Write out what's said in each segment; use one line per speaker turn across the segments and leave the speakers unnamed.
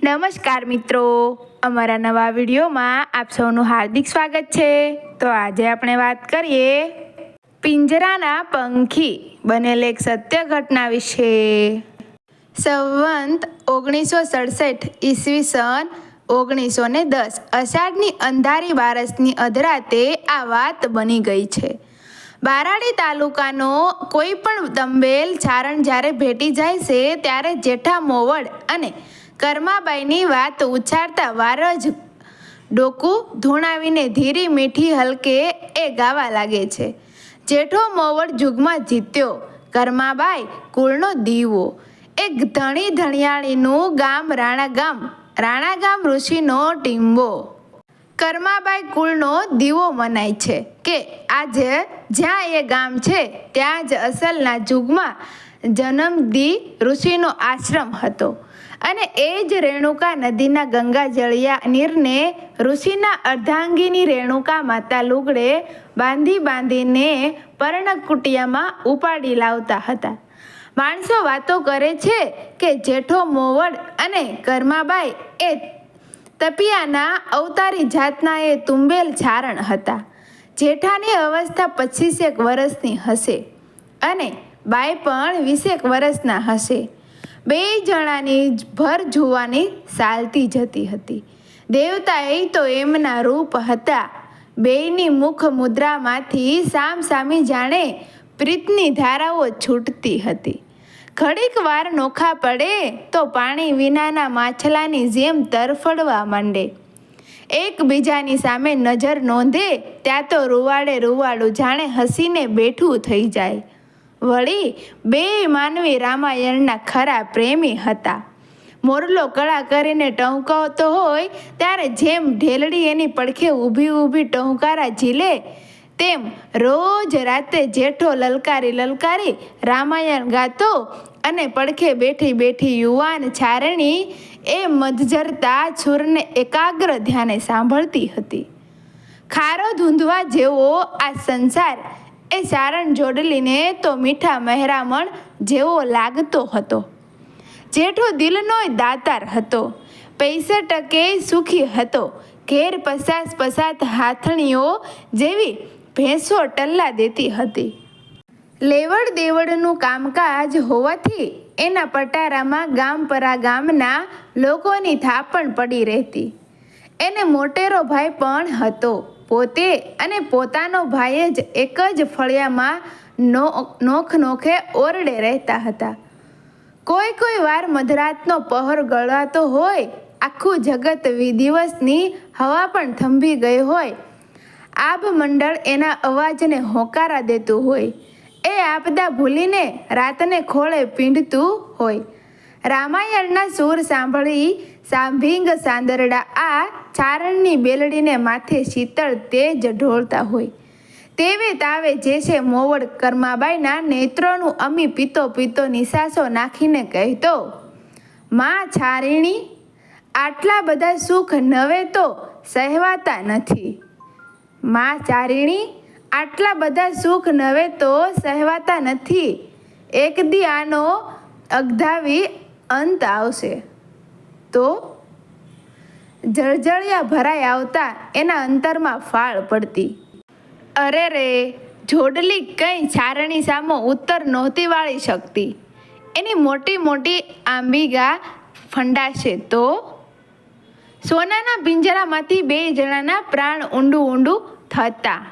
નમસ્કાર મિત્રો. અમારા નવા વિડીયોમાં આપ સૌનું હાર્દિક સ્વાગત છે. તો આજે આપણે વાત કરીએ પિંજરાના પંખી બનેલ એક સત્ય ઘટના વિશે. સંવંત ઓગણીસો સડસઠ ઈસવીસન ઓગણીસો ને દસ અષાઢની અંધારી બારસની અધરાતે આ વાત બની ગઈ છે. બારાડી તાલુકાનો કોઈ પણ દંબેલ ચારણ જ્યારે ભેટી જાય છે ત્યારે જેઠા મોવડ અને કર્માબાઈની વાત ઉચ્ચારતા વાર જ ડોકું ધૂણાવીને ધીરી મીઠી હલકે એ ગાવા લાગે છે. જેઠો મોવડ જુગમાં જીત્યો. કર્માબાઈ કુળનો દીવો. એક ધણી ધણિયાળીનું ગામ રાણા ગામ રાણા ગામ ઋષિનો ટીંબો. કર્માબાઈ કુળનો દીવો મનાય છે કે આજે જ્યાં એ ગામ છે, ત્યાં જ અસલના જુગમાં જન્મદી ઋષિનો આશ્રમ હતો. અને એ જ રેણુકા નદીના ગંગા જળિયા નીરને ઋષિના અર્ધાંગીની રેણુકા માતા લુગડે બાંધી બાંધીને પર્ણકુટિયામાં ઉપાડી લાવતા હતા. માણસો વાતો કરે છે કે જેઠો મોવડ અને કર્માબાઈ એ તપિયાના અવતારી જાતના એ તુંબેલ છારણ હતા. જેઠાની અવસ્થા પચીસેક વર્ષની હશે અને બાઈ પણ વીસેક વર્ષના હશે. બે જણાની ભર જુવાની ચાલતી જતી હતી. દેવતાએ તો એમના રૂપ હતા. બેયની મુખ મુદ્રામાંથી સામ સામી જાણે પ્રીતની ધારાઓ છૂટતી હતી. ઘડીક વાર નોખા પડે તો પાણી વિનાના માછલાની જેમ તરફડવા માંડે. એકબીજાની સામે નજર નોંધે, ત્યાં તો રૂવાડે રૂવાડું જાણે હસીને બેઠું થઈ જાય. વળી બે માનવી રામાયણના ખરા પ્રેમી હતા. મોરલો કળા કરીને ટહુકાવતો હોય ત્યારે જેમ ઢેલડી એની પડખે ઊભી ઊભી ટહુકારા ઝીલે, તેમ રોજ રાતે જેઠો લલકારી લલકારી રામાયણ ગાતો અને પડખે બેઠી બેઠી યુવાન ચારણી એ મધજરતા છુરને એકાગ્ર ધ્યાને સાંભળતી હતી. ખારો ધૂંધવા જેવો આ સંસાર એ સારણ જોડલીને તો મીઠા મહેરામણ જેવો લાગતો હતો. જેઠો દિલનોય દાતાર હતો. પૈસે ટકે સુખી હતો. ઘેર પસાસ પસાત હાથણીઓ જેવી ભેંસો ટલ્લા દેતી હતી. લેવડ દેવડનું કામકાજ હોવાથી એના પટારામાં ગામપરા ગામના લોકોની થાપણ પડી રહેતી. એને મોટેરો ભાઈ પણ હતો. પોતે અને પોતાનો ભાઈ જ એક જ ફળિયામાં નોખ નોખે ઓરડે રહેતા હતા. કોઈ કોઈ વાર મધરાતનો પહોર ગળાતો હોય, આખું જગત દિવસની હવા પણ થંભી ગઈ હોય. આબ મંડળ એના અવાજને હોકારા દેતું હોય. એ આપદા ભૂલીને રાતને ખોળે પીંડતું હોય. રામાયણના સૂર સાંભળી સાંભિંગ સાંદરડા આ ચારણની બેલડીને માથે શીતળ તેજ ઢોળતા હોય. તેવે તાવે જે છે મોવડ કર્માબાઈના નેત્રોનું અમી પીતો પીતો નિશાસો નાખીને કહેતો, માં છારીણી આટલા બધા સુખ નવે તો સહેવાતા નથી. માં ચારીણી, આટલા બધા સુખ નવે તો સહેવાતા નથી. એક દી આનો અગધાવી અંત આવશે. તો જળજળિયા ભરાઈ આવતા એના અંતરમાં ફાળ પડતી. અરે રે, જોડલી કંઈ સારણી સામો ઉત્તર નહોતી વાળી શકતી. એની મોટી મોટી આંબીગા ફંડાશે તો? સોનાના પિંજરામાંથી બે જણાના પ્રાણ ઊંડું ઊંડું થતા.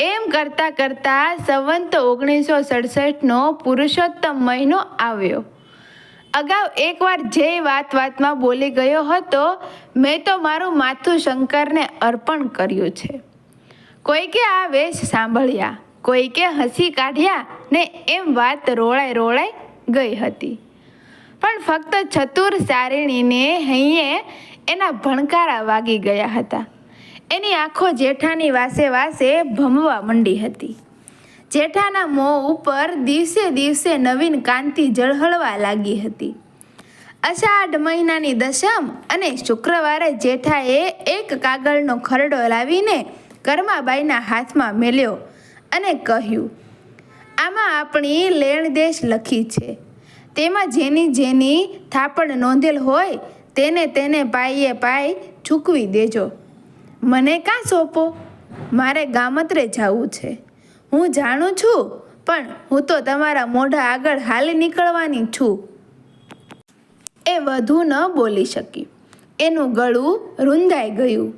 એમ કરતાં કરતાં સંવંત ઓગણીસો સડસઠનો પુરુષોત્તમ મહિનો આવ્યો. અગાઉ એકવાર જે વાત વાતમાં બોલી ગયો હતો, મેં તો મારું માથું શંકરને અર્પણ કર્યું છે. કોઈકે આ વેશ સાંભળ્યા, કોઈકે હસી કાઢ્યા ને એમ વાત રોળાઈ રોળાઈ ગઈ હતી. પણ ફક્ત ચતુર સારિણીને હૈયે એના ભણકારા વાગી ગયા હતા. એની આંખો જેઠાની વાસે વાસે ભમવા મંડી હતી. જેઠાના મોં ઉપર દિવસે દિવસે નવીન કાંતિ ઝળહળવા લાગી હતી. અષાઢ મહિનાની દશમ અને શુક્રવારે જેઠાએ એક કાગળનો ખરડો લાવીને કર્માબાઈના હાથમાં મેલ્યો અને કહ્યું, આમાં આપણી લેણદેશ લખી છે. તેમાં જેની જેની થાપણ નોંધેલ હોય તેને તેને પાઈએ પાય ચૂકવી દેજો. મને કાં સોંપો? મારે ગામત્રે જવું છે. હું જાણું છું, પણ હું તો તમારા મોઢા આગળ હાલી નીકળવાની છું. એ વધુ ન બોલી શકી. એનું ગળું રૂંધાઈ ગયું.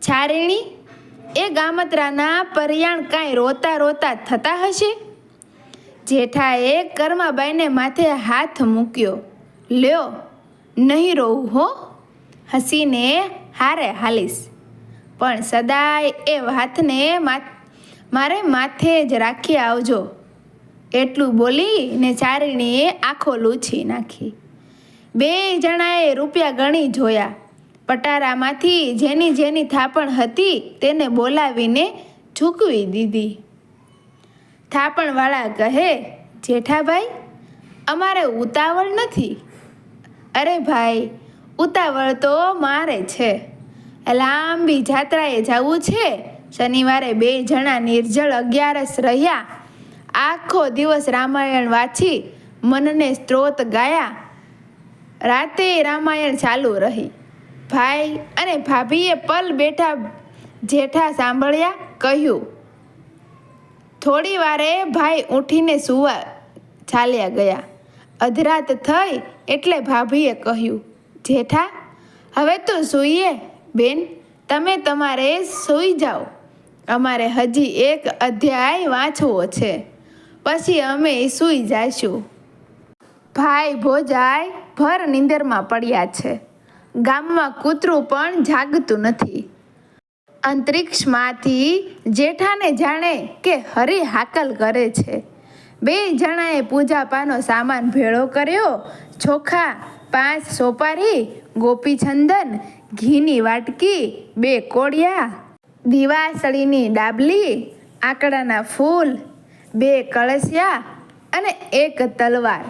છારીણી, એ ગામત્રાના પરિયાણ કાંઈ રોતા રોતા થતા હશે? જેઠાએ કર્માબાઈને માથે હાથ મૂક્યો. લ્યો, નહીં રોવું હો. હસીને હારે હાલીશ. પણ સદાય એ હાથને મા- મારે માથે જ રાખી આવજો. એટલું બોલીને ચારણીએ આંખો લૂછી નાખી. બે જણાએ રૂપિયા ગણી જોયા. પટારામાંથી જેની જેની થાપણ હતી તેને બોલાવીને ચૂકવી દીધી. થાપણવાળા કહે, જેઠાભાઈ, અમારે ઉતાવળ નથી. અરે ભાઈ, ઉતાવળ તો મારે છે. લાંબી જાત્રાએ જવું છે શનિવારે બે જણા નિર્જળ અગિયારસ રહ્યા. આખો દિવસ રામાયણ વાંચી મનને સ્ત્રોત ગાયા. રાતે રામાયણ ચાલુ રહી. ભાઈ અને ભાભીએ પલ બેઠા જેઠા સાંભળ્યા, કહ્યું, થોડી વારે ભાઈ ઊઠીને સુવા ચાલ્યા ગયા. અધરાત થઈ એટલે ભાભીએ કહ્યું, જેઠા, હવે તો સૂઈએ, બેન. તમે તમારે સૂઈ જાઓ. અમારે હજી એક અધ્યાય વાંચવો છે. પછી અમે સૂઈ જઈશું. ભાઈ ભોજાય ભર નીંદરમાં પડ્યા છે. ગામમાં કૂતરું પણ જાગતું નથી. અંતરિક્ષમાંથી જેઠાને જાણે કે હરી હાકલ કરે છે. બે જણાએ પૂજાપાનો સામાન ભેળો કર્યો, ચોખા, પાંચ સોપારી, ગોપીચંદન, ઘીની વાટકી, બે કોડિયા દિવાસળીની ડાબલી, આકડાના ફૂલ, બે કળશિયા અને એક તલવાર.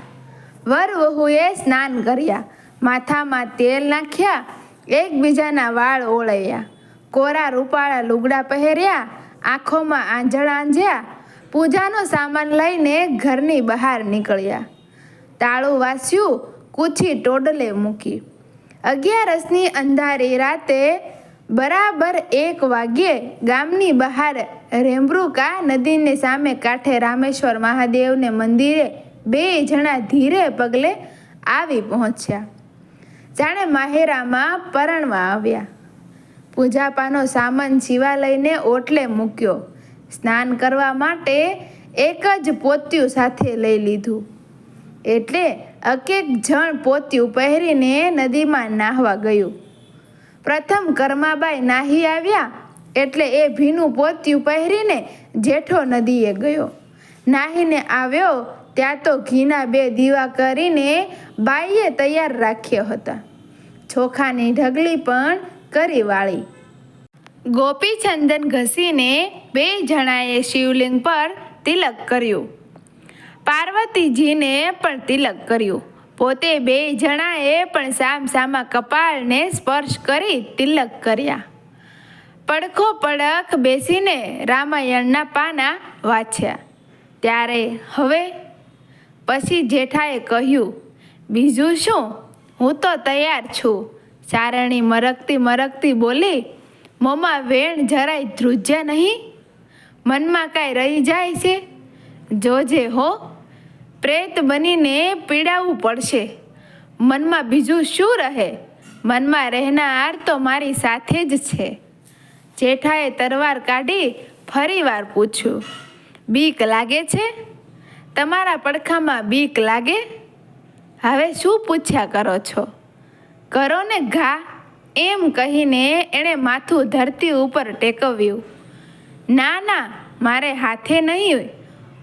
વર વહુએ સ્નાન કર્યા, માથામાં તેલ નાખ્યા, એકબીજાના વાળ ઓળૈયા. કોરા રૂપાળા લુગડા પહેર્યા, આંખોમાં આંજળ આંજ્યા. પૂજાનો સામાન લઈને ઘરની બહાર નીકળ્યા. તાળું વાસ્યું કૂછી ટોડલે મૂકી. અગિયારસની અંધારી રાતે બરાબર એક વાગ્યે ગામની બહાર રેમ્બ્રુકા નદીની સામે કાંઠે રામેશ્વર મહાદેવને મંદિરે બે જણા ધીરે પગલે આવી પહોંચ્યા. જાણે માહેરામાં પરણવા આવ્યા. પૂજાપાનો સામાન શિવાલયને ઓટલે મૂક્યો. સ્નાન કરવા માટે એક જ પોત્યું સાથે લઈ લીધું. એટલે અકેક જણ પોત્યું પહેરીને નદીમાં નાહવા ગયું. પ્રથમ કર્માબાઈ નાહી આવ્યા એટલે એ ભીનું પોત્યું પહેરીને જેઠો નદીએ ગયો. નાહીને આવ્યો ત્યાં તો ઘીના બે દીવા કરીને બાઈએ તૈયાર રાખ્યા હતા. ચોખાની ઢગલી પણ કરી વાળી. ગોપીચંદન ઘસીને બે જણાએ શિવલિંગ પર તિલક કર્યું. પાર્વતીજીને પણ તિલક કર્યું. પોતે બે જણાએ પણ સામ સામા કપાળને સ્પર્શ કરી તિલક કર્યા. પડખો પડખ બેસીને રામાયણના પાના વાંચ્યા. ત્યારે હવે પછી જેઠાએ કહ્યું, બીજું શું? હું તો તૈયાર છું. સારણી મરકતી મરકતી બોલી મોંમાં વેણ જરાય ધ્રુજ્યા નહીં? મનમાં કાંઈ રહી જાય છે? જોજે હો. પ્રેત બનીને પીડાવવું પડશે. મનમાં બીજું શું રહે? મનમાં રહેનાર તો મારી સાથે જ છે. જેઠાએ તરવાર કાઢી ફરીવાર પૂછ્યું, બીક લાગે છે? તમારા પડખામાં બીક લાગે? હવે શું પૂછ્યા કરો છો? કરો ને ઘા. એમ કહીને એણે માથું ધરતી ઉપર ટેકવ્યું, ના ના, મારે હાથે નહીં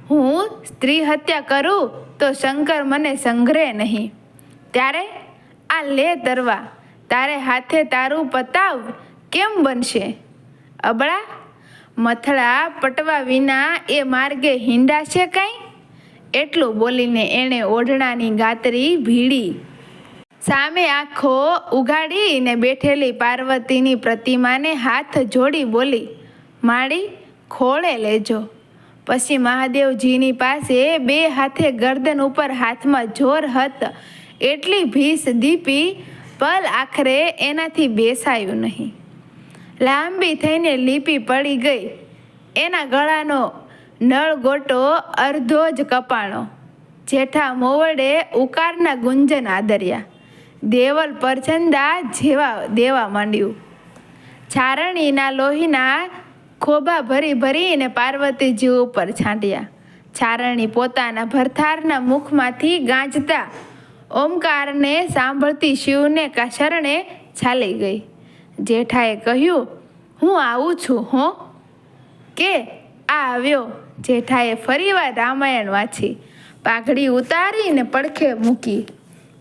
હું સ્ત્રી હત્યા કરું તો શંકર મને સંઘરે નહીં. ત્યારે આ લે તરવા તારે હાથે તારું પતાવ કેમ બનશે? અબળા, મથળા પટવા વિના એ માર્ગે હિંડાશે કાંઈ? એટલું બોલીને એણે ઓઢણાની ગાતરી ભીડી. સામે આંખો ઉગાડીને બેઠેલી પાર્વતીની પ્રતિમાને હાથ જોડી બોલી, માળી, ખોળે લેજો. પછી મહાદેવજીની પાસે બે હાથે ગરદન ઉપર હાથમાં જોર હત, એટલી ભીસ દીપી, પલ આખરે એનાથી બેસાયું નહીં. લાંબી થઈને લીપી પડી ગઈ. એના ગળાનો નળ ગોટો અડધો જ કપાણો. જેઠા મોવડે ઉકારના ગુંજન આદર્યા. દેવલ પરચંદા જેવા દેવા માંડ્યું. છારણીના લોહીના ખોબા ભરી ભરીને પાર્વતીજી ઉપર છાંટ્યા. છારણી પોતાના ભરથારના મુખમાંથી ગાંજતા ઓમકારને સાંભળતી શિવને કા શરણે ચાલી ગઈ. જેઠાએ કહ્યું, હું આવું છું, હો. કે, આ આવ્યો. જેઠાએ ફરીવાર રામાયણ વાંચી. પાઘડી ઉતારીને પડખે મૂકી.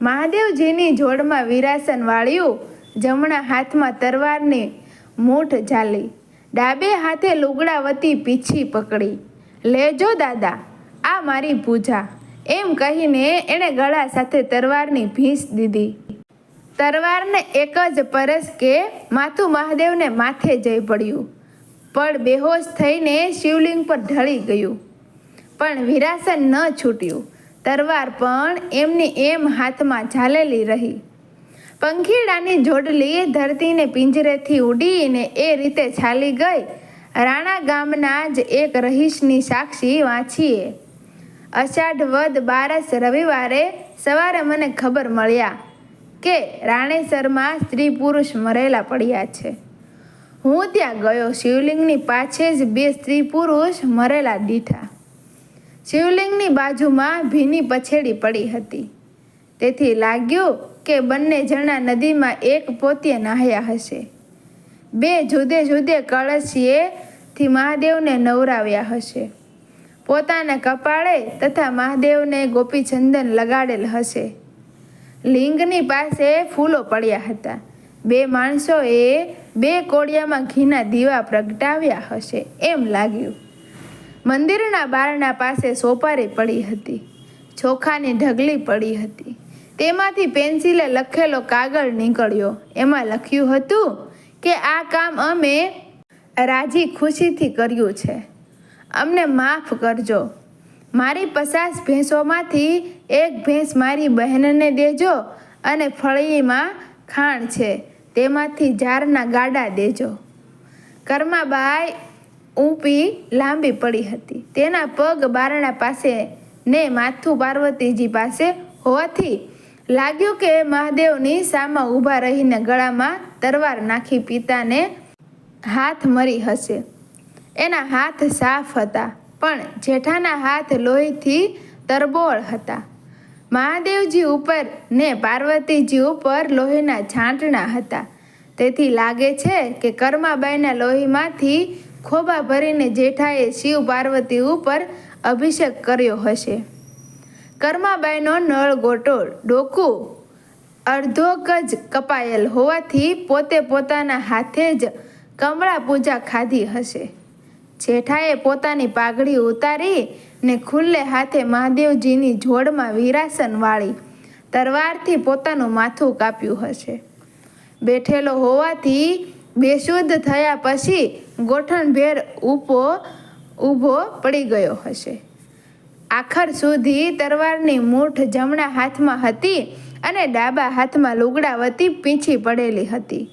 મહાદેવજીની જોડમાં વિરાસન વાળ્યું જમણા હાથમાં તરવારની મૂઠ ઝાલી. ડાબે હાથે લુગડાવતી પીછી પકડી. લેજો દાદા, આ મારી પૂજા. એમ કહીને એણે ગળા સાથે તરવારની ભીંસ દીધી. તરવારને એક જ પરસ કે માથું મહાદેવને માથે જઈ પડ્યું. પણ બેહોશ થઈને શિવલિંગ પર ઢળી ગયું. પણ વિરાસન ન છૂટ્યું. તરવાર પણ એમની એમ હાથમાં ઝાલેલી રહી. પંખીડાની જોડલી ધરતીને પિંજરેથી ઉડીને એ રીતે છાલી ગઈ. રાણા ગામના જ એક રહીશની સાક્ષી વાંચીએ. અષાઢ વદ બારસ રવિવારે સવારે મને ખબર મળ્યા કે રાણેસરમાં સ્ત્રી પુરુષ મરેલા પડ્યા છે. હું ત્યાં ગયો, શિવલિંગની પાછે જ બે સ્ત્રી પુરુષ મરેલા દીઠા. શિવલિંગની બાજુમાં ભીની પછેડી પડી હતી. તેથી લાગ્યું કે બંને જણા નદીમાં એક પોતે નાહ્યા હશે. બે જુદે જુદે કળશીએથી મહાદેવને નવરાવ્યા હશે. પોતાના કપાળે તથા મહાદેવને ગોપીચંદન લગાડેલ હશે. લિંગની પાસે ફૂલો પડ્યા હતા. બે માણસોએ બે કોડિયામાં ઘીના દીવા પ્રગટાવ્યા હશે એમ લાગ્યું. મંદિરના બારણા પાસે સોપારી પડી હતી. ચોખાની ઢગલી પડી હતી. તેમાંથી પેન્સિલે લખેલો કાગળ નીકળ્યો. એમાં લખ્યું હતું કે આ કામ અમે રાજી ખુશીથી કર્યું છે. અમને માફ કરજો. મારી પચાસ ભેંસોમાંથી એક ભેંસ મારી બહેનને દેજો અને ફળીમાં ખાણ છે, તેમાંથી ઝારના ગાડા દેજો. કર્માબાઈ ઊંપી લાંબી પડી હતી. તેના પગ બારણા પાસે ને માથું પાર્વતીજી પાસે હોવાથી લાગ્યું કે મહાદેવની સામા ઊભા રહીને ગળામાં તરવાર નાખી પિતાને હાથ મરી હશે. એના હાથ સાફ હતા, પણ જેઠાના હાથ લોહીથી તરબોળ હતા. મહાદેવજી ઉપર ને પાર્વતીજી ઉપર લોહીના છાંટણા હતા. તેથી લાગે છે કે કર્માબાઈના લોહીમાંથી ખોબા ભરીને જેઠાએ શિવ પાર્વતી ઉપર અભિષેક કર્યો હશે. કર્માબાઈનો નળ ગોટો ડોકું અડધો ગજ કપાયેલ હોવાથી પોતે પોતાના હાથે જ કમળા પૂજા ખાધી હશે. જેઠાએ પોતાની પાઘડી ઉતારી ને ખુલ્લે હાથે મહાદેવજીની જોડમાં વિરાસન વાળી તરવારથી પોતાનું માથું કાપ્યું હશે. બેઠેલો હોવાથી બેશુદ્ધ થયા પછી ગોઠણભેર ઊભો ઊભો પડી ગયો હશે. આખર સુધી તરવારની મૂઠ જમણા હાથમાં હતી અને ડાબા હાથમાં લુગડાવતી પીંછી પડેલી હતી.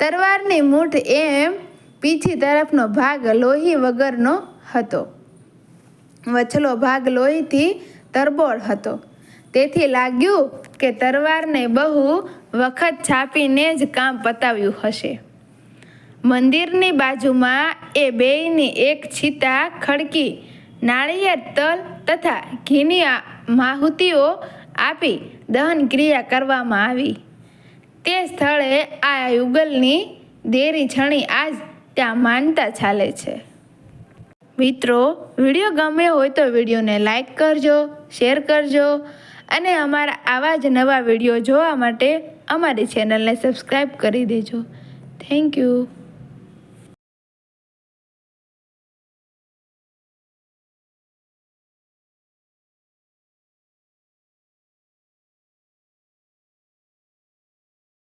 તરવારની મૂઠ એમ પીછી તરફનો ભાગ લોહી વગરનો હતો. વચલો ભાગ લોહીથી તરબોળ હતો. તેથી લાગ્યું કે તરવારને બહુ વખત છાપીને જ કામ પતાવ્યું હશે. મંદિરની બાજુમાં એ બેયની એક છીતા ખડકી, નાળિયેર તલ તથા ઘીની માહુતિઓ આપી દહન ક્રિયા કરવામાં આવી. તે સ્થળે આ યુગલની દેરી છણી આજ ત્યાં માનતા ચાલે છે. મિત્રો, વીડિયો ગમ્યો હોય તો વિડીયોને લાઈક કરજો, શેર કરજો અને અમારા આવા જ નવા વીડિયો જોવા માટે અમારી ચેનલને સબસ્ક્રાઈબ કરી દેજો. Thank you.